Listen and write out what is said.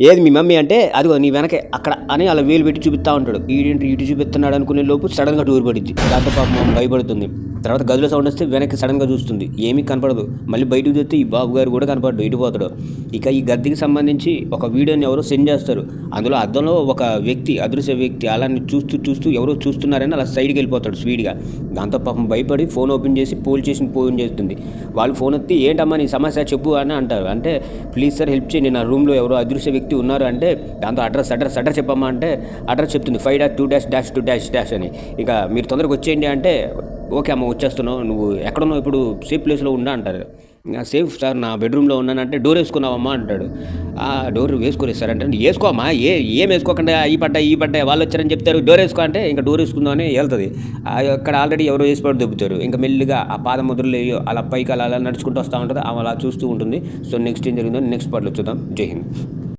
ఏది మీ మమ్మీ అంటే అదిగో నీ వెనకే అక్కడ అని అలా వేలు పెట్టి చూపిస్తా ఉంటాడు. ఈడేంటి ఇటు చూపిస్తున్నాడు అనుకునే లోపు సడన్గా టూర్ పడింది. దాంతో పాపం భయపడుతుంది. తర్వాత గదిలో సౌండ్ వస్తే వెనక్కి సడన్గా చూస్తుంది. ఏమీ కనపడదు. మళ్ళీ బయటకు చూస్తే ఈ బాబు గారు కూడా కనపడదు ఇటు పోతాడు. ఇక ఈ గద్దెకి సంబంధించి ఒక వీడియోని ఎవరో సెండ్ చేస్తారు. అందులో అద్దంలో ఒక వ్యక్తి అదృశ్య వ్యక్తి అలాని చూస్తూ చూస్తూ ఎవరో చూస్తున్నారని అలా సైడ్కి వెళ్ళిపోతాడు స్పీడ్గా దాంతో పాపం భయపడి ఫోన్ ఓపెన్ చేసి పోలీస్ స్టేషన్ ఫోన్ చేస్తుంది. వాళ్ళు ఫోన్ ఎత్తి ఏంటమ్మా నీ సమస్య? చెప్పు అని అంటారు. అంటే ప్లీజ్ సార్ హెల్ప్ చేయండి. నా రూమ్లో ఎవరో అదృశ్య వ్యక్తి ఉన్నారు అంటే దాంతో అడ్రస్ అడ్రస్ అడ్రస్ చెప్పమ్మా అంటే అడ్రస్ చెప్తుంది. Five dash two dash dash two dash dash అని. ఇక మీరు తొందరగా వచ్చేయండి అంటే ఓకే అమ్మ వచ్చేస్తున్నావు. నువ్వు ఎక్కడున్నావు? ఇప్పుడు సేఫ్ ప్లేస్లో ఉండా అంటారు. సేఫ్ సార్ నా బెడ్రూమ్లో ఉన్నానంటే డోర్ వేసుకున్నావమ్మా అంటాడు. ఆ డోర్ వేసుకోలేదు సార్ అంటే వేసుకోమ్మా ఏ ఏం వేసుకోకుండా ఈ పడ్డా ఈ పడ్డా వాళ్ళు వచ్చారని చెప్తారు. డోర్ వేసుకో అంటే ఇంకా డోర్ వేసుకుందామని వెళ్తుంది. ఆ అక్కడ ఆల్రెడీ ఎవరో వేసి పడి దొబ్బుతారు ఇంకా మెల్లిగా ఆ పాద ముద్రలు అలా పైకి అలా అలా నడుచుకుంటూ వస్తూ ఉంటుంది. అలా చూస్తూ ఉంటుంది. సో నెక్స్ట్ ఏం జరిగిందో నెక్స్ట్ పాటలు చూద్దాం. జై హింద్.